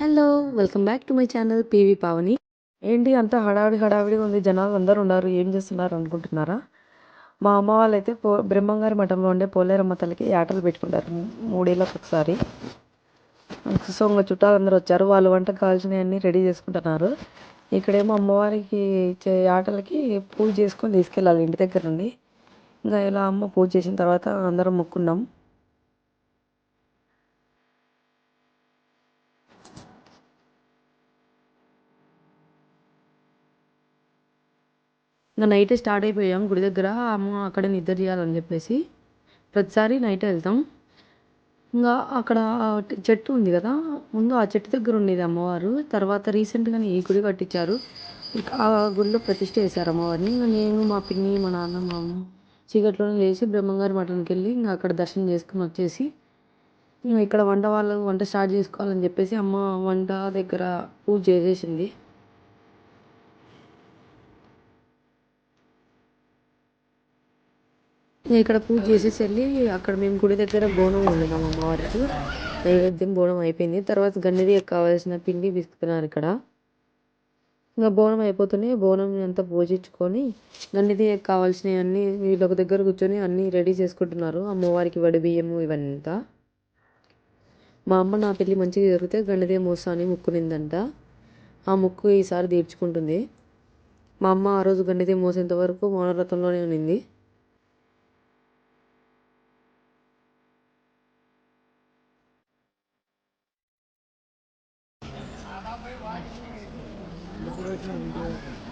Hello welcome back to my channel PV Pavani. ఏంటి అంత హడావిడి హడావిడిగా ఉంది. జనాలు అందరూ ఉన్నారు. ఏం చేస్తున్నారు అనుకుంటున్నారా? మా అమ్మ వాళ్ళైతే పో బ్రహ్మంగారి మఠంలో ఉండే పోలేరమ్మ తల్లికి యాటలు పెట్టుకుంటారు. మూడేళ్ళకి ఒకసారి. సో ఇంకా చుట్టాలందరూ వచ్చారు. వాళ్ళు వంట కావాల్సినవన్నీ రెడీ చేసుకుంటున్నారు. ఇక్కడేమో అమ్మవారికి ఇచ్చే ఆటలకి పూజ చేసుకొని తీసుకెళ్ళాలి ఇంటి దగ్గర నుండి. ఇంకా ఇలా అమ్మ పూజ చేసిన తర్వాత అందరం మొక్కున్నాం. ఇంకా నైటే స్టార్ట్ అయిపోయాం గుడి దగ్గర. అమ్మ అక్కడ నిద్ర చేయాలని చెప్పేసి ప్రతిసారి నైట్ వెళ్తాం. ఇంకా అక్కడ చెట్టు ఉంది కదా ముందు ఆ చెట్టు దగ్గర ఉండేది అమ్మవారు. తర్వాత రీసెంట్గానే ఈ గుడి కట్టించారు. ఆ గుడిలో ప్రతిష్ట చేశారు అమ్మవారిని. ఇంకా నేను మా పిన్ని మా నాన్న మా అమ్మ చీకట్లోనే లేచి బ్రహ్మంగారి మఠానికి వెళ్ళి ఇంకా అక్కడ దర్శనం చేసుకుని వచ్చేసి ఇంకా ఇక్కడ వంట వాళ్ళు వంట స్టార్ట్ చేసుకోవాలని చెప్పేసి అమ్మ వంట దగ్గర పూజ చేసేసింది. ఇక్కడ పూజ చేసేసి వెళ్ళి అక్కడ మేము గుడి దగ్గర బోనం వండినాం అమ్మవారికి. నైవేద్యం బోనం అయిపోయింది. తర్వాత గన్నెదికి కావాల్సిన పిండి పిసుకుతున్నారు ఇక్కడ. ఇంకా బోనం అయిపోతూనే బోనం అంతా పూజించుకొని గన్నెదికి కావాల్సినవి అన్నీ వీళ్ళు ఒక దగ్గర కూర్చొని అన్నీ రెడీ చేసుకుంటున్నారు. అమ్మవారికి వడి బియ్యము ఇవంతా. మా అమ్మ నా పెళ్ళి మంచిగా జరిగితే గన్నెదే మోసా అని ముక్కునిందంట. ఆ ముక్కు ఈసారి తీర్చుకుంటుంది. మా అమ్మ ఆ రోజు గన్నెదే మోసేంత వరకు మౌనవ్రతంలోనే ఉన్నింది 그러시는데